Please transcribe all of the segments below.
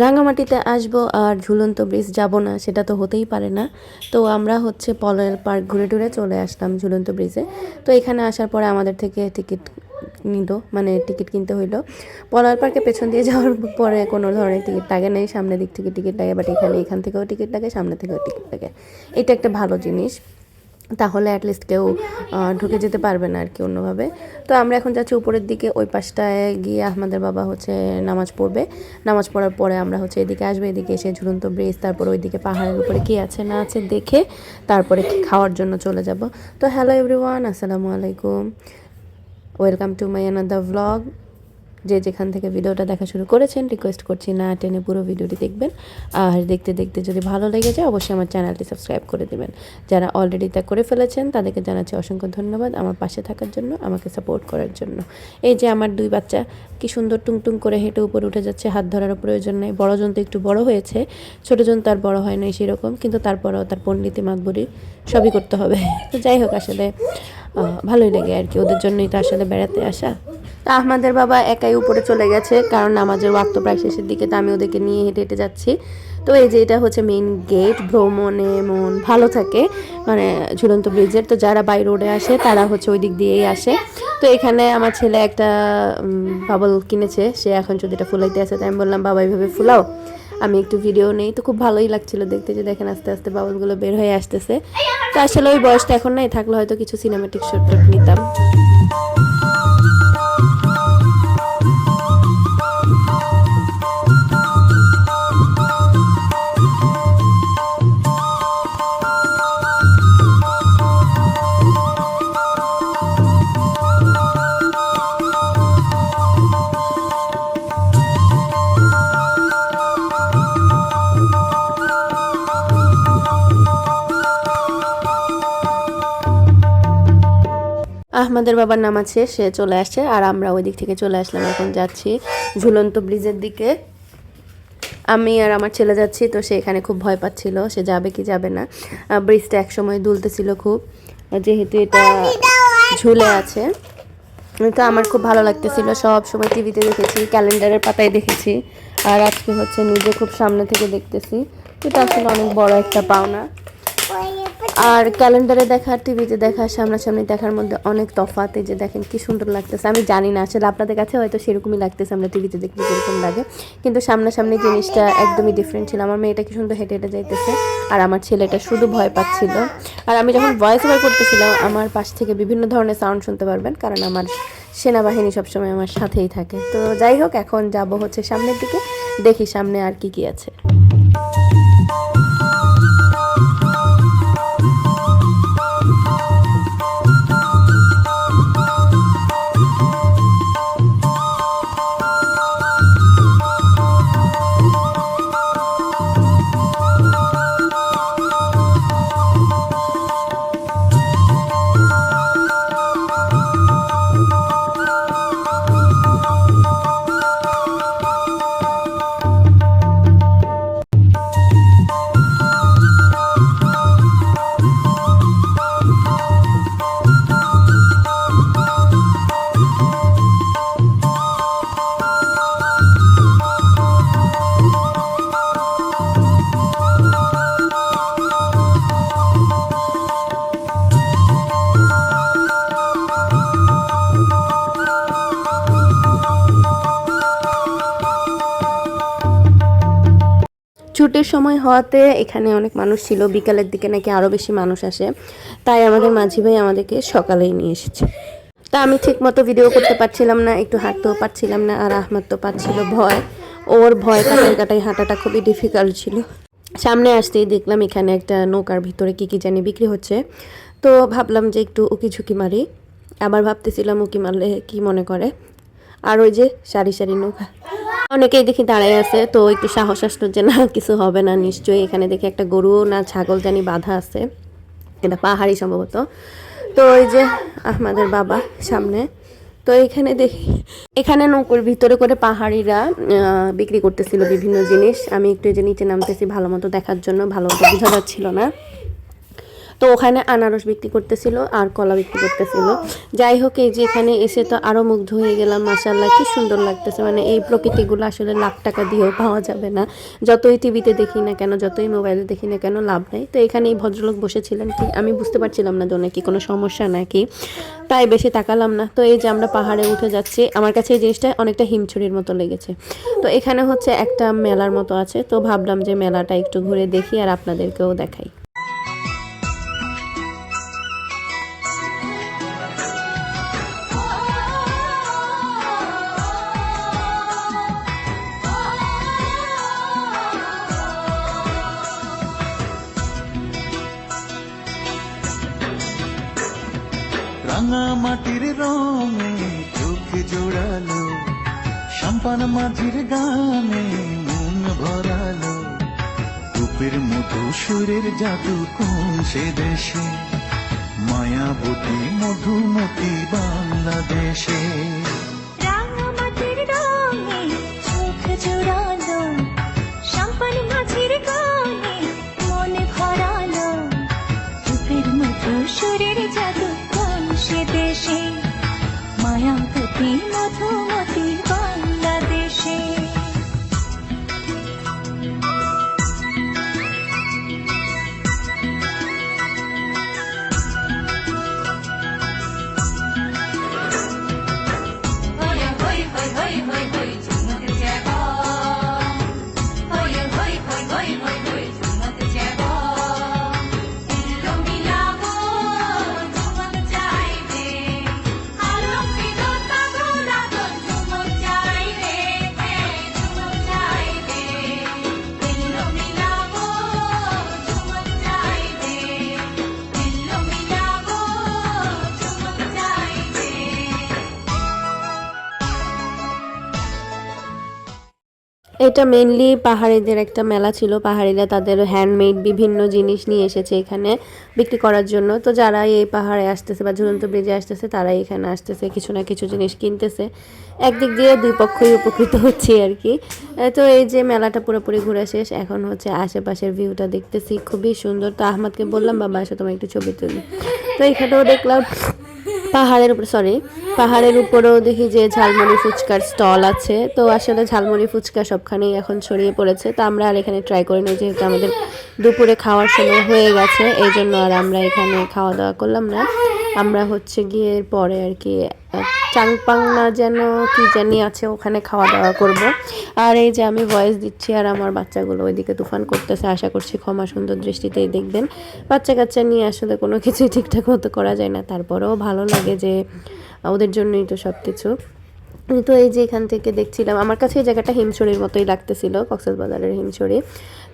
রাঙামাটিতে আসব আর ঝুলন্ত ব্রিজ যাব না, সেটা তো হতেই পারে না। তো আমরা হচ্ছে পলের পার্ক ঘুরে টুরে চলে আসলাম ঝুলন্ত ব্রিজে তো এখানে আসার পরে আমাদের থেকে টিকিট নিল মানে টিকিট কিনতে হইল। পলার পার্কে পেছন দিয়ে যাওয়ার পরে কোনো ধরনের টিকিট লাগে নেই, সামনের দিক থেকে টিকিট লাগে বাট এখানে এখান থেকেও টিকিট লাগে সামনে থেকেও টিকিট লাগে। এটা একটা ভালো জিনিস। তাহলে অ্যাটলিস্ট কেউ ঢুকে যেতে পারবে না আর কি অন্যভাবে। তো আমরা এখন যাচ্ছি উপরের দিকে, ওই পাশটায় গিয়ে আমাদের বাবা হচ্ছে নামাজ পড়বে। নামাজ পড়ার পরে আমরা হচ্ছে এদিকে আসবে, এদিকে এসে ঝুলন্ত ব্রিজ, তারপর ওইদিকে পাহাড়ের উপরে কী আছে না আছে দেখে তারপরে খাওয়ার জন্য চলে যাব। তো হ্যালো এভরিওয়ান আসসালামু আলাইকুম। Welcome to my another vlog যে যেখান থেকে ভিডিওটা দেখা শুরু করেছেন রিকোয়েস্ট করছি না টেনে পুরো ভিডিওটি দেখবেন। আর দেখতে দেখতে যদি ভালো লেগে যায়, অবশ্যই আমার চ্যানেলটি সাবস্ক্রাইব করে দেবেন। যারা অলরেডি তা করে ফেলেছেন, তাদেরকে জানাচ্ছি অসংখ্য ধন্যবাদ আমার পাশে থাকার জন্য, আমাকে সাপোর্ট করার জন্য। এই যে আমার দুই বাচ্চা, কি সুন্দর টুংটুং করে হেঁটে উপরে উঠে যাচ্ছে, হাত ধরারও প্রয়োজন নেই। বড় জন তো একটু বড় হয়েছে, ছোটো জন তার বড় হয় নাই সেরকম, কিন্তু তারপরেও তার পণ্ডিতি মাতবরি সবই করতে হবে। তো যাই হোক, আসলে ভালোই লাগে আর কি। ওদের জন্যই তো আসলে বেড়াতে আসা। তা আহমাদের বাবা একাই উপরে চলে গেছে, কারণ নামাজের ওয়াক্ত প্রায় শেষের দিকে, তো আমি ওদেরকে নিয়ে হেঁটে হেঁটে যাচ্ছি। তো এই যে এটা হচ্ছে মেইন গেট ভ্রমণে মন ভালো থাকে মানে ঝুলন্ত ব্রিজের তো যারা বাই রোডে আসে, তারা হচ্ছে ওই দিক দিয়েই আসে। তো এখানে আমার ছেলে একটা বাবল কিনেছে, সে এখন যদি এটা ফুলাইতে আসে তাই আমি বললাম, বাবা এইভাবে ফুলাও। আমি একটু ভিডিও নেই, তো খুব ভালোই লাগছিল দেখতে যে দেখেন আস্তে আস্তে বাবলগুলো বের হয়ে আসতেছে। তো আসলে ওই বয়সটা এখন নাই, থাকলে হয়তো কিছু সিনেমেটিক শট নিতাম। আহমদের বাবার নাম আছে, সে চলে আসছে আর আমরা ওই দিক থেকে চলে আসলাম, এখন যাচ্ছি ঝুলন্ত ব্রিজের দিকে। আমি আর আমার ছেলে যাচ্ছি, তো সে এখানে খুব ভয় পাচ্ছিল, সে যাবে কি যাবে না। ব্রিজটা একসময় দুলতেছিল খুব, যেহেতু এটা ঝুলে আছে। তো আমার খুব ভালো লাগতেছিল, সব সময় টিভিতে দেখেছি, ক্যালেন্ডারের পাতায় দেখেছি, আর আজকে হচ্ছে নিজে খুব সামনে থেকে দেখতেছি। এটা আসলে অনেক বড় একটা পাওনা। আর ক্যালেন্ডারে দেখা, টিভিতে দেখা, সামনাসামনি দেখার মধ্যে অনেক এই যে দেখেন কি সুন্দর লাগতেছে। আমি জানি না, আসলে আপনাদের কাছে হয়তো সেরকমই লাগতেছে, আমরা টিভিতে দেখলে যেরকম লাগে। কিন্তু সামনাসামনি জিনিসটা একদমই ডিফারেন্ট ছিল। আমার মেয়েটা কি সুন্দর হেঁটে হেঁটে যাইতেছে, আর আমার ছেলেটা শুধু ভয় পাচ্ছিল। আর আমি যখন ভয়েস ওভার করতেছিলাম, আমার পাশ থেকে বিভিন্ন ধরনের সাউন্ড শুনতে পারবেন, কারণ আমার সেনাবাহিনী সবসময় আমার সাথেই থাকে। তো যাই হোক, এখন যাব হচ্ছে সামনের দিকে, দেখি সামনে আর কি কি আছে। ছুটির সময় হওয়াতে এখানে অনেক মানুষ ছিল, বিকালের দিকে নাকি আরও বেশি মানুষ আসে। তাই আমাদের মাঝি ভাই আমাদেরকে সকালেই নিয়ে এসেছে। তা আমি ঠিক মতো ভিডিও করতে পারছিলাম না, একটু হাঁটতেও পারছিলাম না, আর আহমদ তো পাচ্ছিল ভয়। ওর ভয় কাটাই কাটাই হাঁটাটা খুবই ডিফিকাল্ট ছিল। সামনে আসতেই দেখলাম এখানে একটা নৌকার ভিতরে কি কি জানি বিক্রি হচ্ছে। তো ভাবলাম যে একটু উকি ঝুঁকি মারি। আবার ভাবতেছিলাম উকি মারলে কি মনে করে? আর ওই যে সারি সারি নৌকা। অনেকেই দেখি দাঁড়ায় আছে, তো একটু সাহস আসলো যে, না, কিছু হবে না, নিশ্চয়ই এখানে দেখি একটা গরু না ছাগল জানি বাঁধা আছে, এটা পাহাড়ি সম্ভবত। তো ওই যে আমাদের বাবা সামনে, তো এখানে দেখি, এখানে নৌকোর ভিতরে করে পাহাড়িরা বিক্রি করতেছিল বিভিন্ন জিনিস। আমি একটু যে নিচে নামতেছি ভালো মতো দেখার জন্য, ভালো মতো বোঝা যাচ্ছিল না। তো ওখানে আনারস বিক্রি করতেছিল আর কলা বিক্রি করতেছিল। যাই হোক, এই যে এখানে এসে তো আরও মুগ্ধ হয়ে গেলাম মাসাল্লাহ কি সুন্দর লাগতেছে। মানে এই প্রকৃতিগুলো আসলে লাখ টাকা দিয়েও পাওয়া যাবে না। যতই টিভিতে দেখি না কেন, যতই মোবাইলে দেখি না কেন, লাভ নেই। তো এখানে এই ভদ্রলোক বসেছিলেন কি, আমি বুঝতে পারছিলাম না ওনার কি কোনো সমস্যা নাকি। তাই বেশি তাকালাম না। তো এই যে আমরা পাহাড়ে উঠে যাচ্ছি, আমার কাছে এই জিনিসটা অনেকটা হিমছড়ির মতো লেগেছে। তো এখানে হচ্ছে একটা মেলার মতো আছে, তো ভাবলাম যে মেলাটা একটু ঘুরে দেখি আর আপনাদেরকেও দেখাই। মাটির রঙে চোখ জোড়ালো সম্পান মাঝির গানে মন ভরালো। রূপের মতো সুরের জাদু কোন সে দেশে? মায়াবতী মধুমতি বাংলাদেশে। এটা মেনলি পাহাড়িদের একটা মেলা ছিল। পাহাড়িরা তাদের হ্যান্ডমেড বিভিন্ন জিনিস নিয়ে এসেছে এখানে বিক্রি করার জন্য। তো যারা এই পাহাড়ে আসতেছে বা ঝুলন্ত ব্রিজে আসতেছে, তারাই এখানে আসতেছে, কিছু না কিছু জিনিস কিনতেছে। একদিক দিয়ে দুই পক্ষই উপকৃত হচ্ছে আর কি। তো এই যে মেলাটা পুরোপুরি ঘুরে শেষ, এখন হচ্ছে আশেপাশের ভিউটা দেখতেছি। খুবই সুন্দর। তো আহমদকে বললাম, বাবা, এসে তোমার একটু ছবি তুলি। তো এখানেও দেখলাম পাহাড়ের উপর সরি পাহাড়ের উপরেও দেখি যে ঝালমুড়ি ফুচকার স্টল আছে। তো আসলে ঝালমুড়ি ফুচকা সবখানেই এখন ছড়িয়ে পড়েছে। তো আমরা আর এখানে ট্রাই করি না যেহেতু আমাদের দুপুরে খাওয়ার সময় হয়ে গেছে এই জন্য আর আমরা এখানে খাওয়া দাওয়া করলাম না। আমরা হচ্ছে গিয়ে পরে আর কি চাংপাং না যেন কি জানি আছে, ওখানে খাওয়া দাওয়া করব। আর এই যে আমি ভয়েস দিচ্ছি আর আমার বাচ্চাগুলো ওইদিকে তুফান করতেছে, আশা করছি ক্ষমা সুন্দর দৃষ্টিতেই দেখবেন। বাচ্চা কাচ্চা নিয়ে আসলে কোনো কিছুই ঠিকঠাক মতো করা যায় না, তারপরেও ভালো লাগে যে ওদের জন্যই তো সব কিছু তো এই যে এখান থেকে দেখছিলাম, আমার কাছে এই জায়গাটা হিমছড়ির মতোই লাগতেছিল, কক্সবাজারের হিমছড়ি।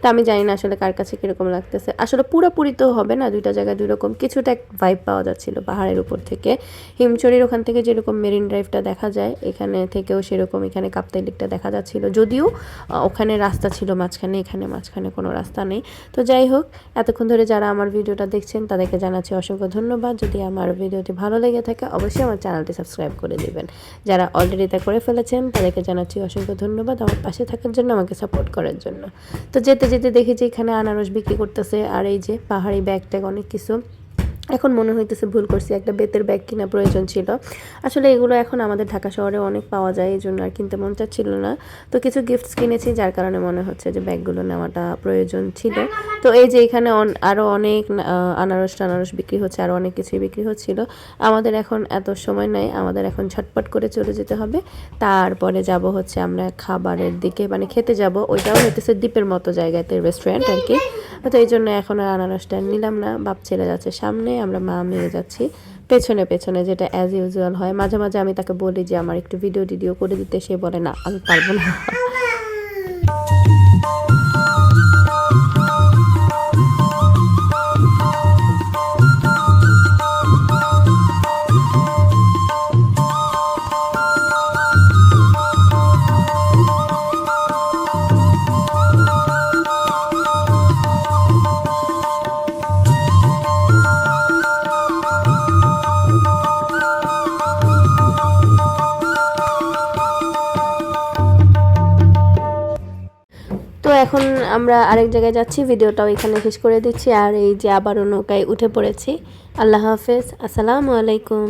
তা আমি জানি না আসলে কার কাছে কীরকম লাগতেছে। আসলে পুরোপুরি তো হবে না, দুইটা জায়গায় দুই রকম। কিছুটা এক ভাইব পাওয়া যাচ্ছিল পাহাড়ের উপর থেকে। হিমছড়ির ওখান থেকে যেরকম মেরিন ড্রাইভটা দেখা যায়, এখানে থেকেও সেরকম এখানে কাপ্তাই লেকটা দেখা যাচ্ছিল। যদিও ওখানে রাস্তা ছিল মাঝখানে, এখানে মাঝখানে কোনো রাস্তা নেই। তো যাই হোক, এতক্ষণ ধরে যারা আমার ভিডিওটা দেখছেন, তাদেরকে জানাচ্ছি অসংখ্য ধন্যবাদ। যদি আমার ভিডিওটি ভালো লেগে থাকে, অবশ্যই আমার চ্যানেলটি সাবস্ক্রাইব করে দিবেন। যারা অলরেডি তা করে ফেলেছেন, তাদেরকে জানাচ্ছি অসংখ্য ধন্যবাদ। আমার পাশে থাকার জন্য, আমাকে সাপোর্ট করার জন্য। তো যেতে যেতে দেখেছি এখানে আনারস বিক্রি করতেছে আর এই যে পাহাড়ি ব্যাগ ট্যাগ অনেক কিছু। এখন মনে হইতেছে ভুল করছি, একটা বেতের ব্যাগ কেনা প্রয়োজন ছিল। আসলে এগুলো এখন আমাদের ঢাকা শহরে অনেক পাওয়া যায়, এই জন্য আর কিনতে মন চাচ্ছিল না। তো কিছু গিফটস কিনেছি, যার কারণে মনে হচ্ছে যে ব্যাগগুলো নেওয়াটা প্রয়োজন ছিল। তো এই যে এখানে অন- আরও অনেক আনারস টানারস বিক্রি হচ্ছে, আরও অনেক কিছুই বিক্রি হচ্ছিল। আমাদের এখন এত সময় নাই, আমাদের এখন ঝটপট করে চলে যেতে হবে। তারপরে যাব হচ্ছে আমরা খাবারের দিকে মানে খেতে যাব। ওইটাও হইতেছে দ্বীপের মতো জায়গাতে রেস্টুরেন্ট আর কি। তো এই জন্য এখন আর আনারসটা নিলাম না। বাপ ছেলে যাচ্ছে সামনে, আমরা মা মেয়ে যাচ্ছি। পেছনে পেছনে যেটা অ্যাজ ইউজুয়াল হয়। মাঝে মাঝে আমি তাকে বলি যে, আমার একটু ভিডিও টিডিও করে দিতে। সে বলে, না, আমি পারব না। এখন আমরা আরেক জায়গায় যাচ্ছি, ভিডিওটাও এখানে শেষ করে দিচ্ছি, আর এই যে আবারও নৌকায় উঠে পড়েছি। আল্লাহ হাফেজ, আসসালামু আলাইকুম।